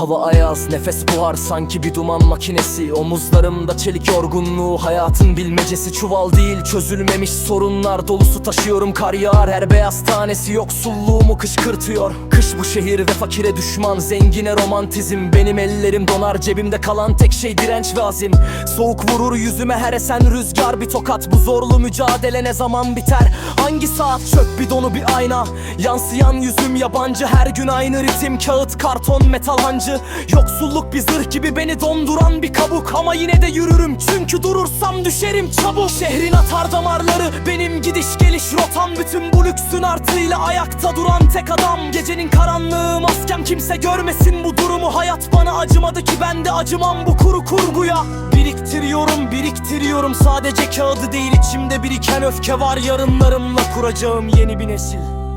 Hava ayaz nefes buhar sanki bir duman makinesi. Omuzlarımda çelik yorgunluğu hayatın bilmecesi. Çuval değil çözülmemiş sorunlar. Dolusu taşıyorum Kar yağar her beyaz tanesi yoksulluğumu kışkırtıyor. Kış bu şehir ve fakire düşman zengine romantizm. Benim ellerim donar cebimde kalan tek şey direnç ve azim. Soğuk vurur yüzüme her esen rüzgar bir tokat. Bu zorlu mücadele ne zaman biter? Hangi saat? Çöp bidonu bir ayna. Yansıyan yüzüm yabancı her gün aynı ritim. Kağıt karton metal hancı Yoksulluk bir zırh gibi beni donduran bir kabuk. Ama yine de yürürüm. Çünkü durursam düşerim çabuk. Şehrin atar damarları. Benim gidiş geliş rotam. Bütün bu lüksün artıyla ayakta duran tek adam. Gecenin karanlığı maskem kimse görmesin bu durumu. Hayat bana acımadı ki ben de acımam bu kuru kurguya. Biriktiriyorum biriktiriyorum. Sadece kağıdı değil içimde biriken öfke var. Yarınlarımla kuracağım yeni bir nesil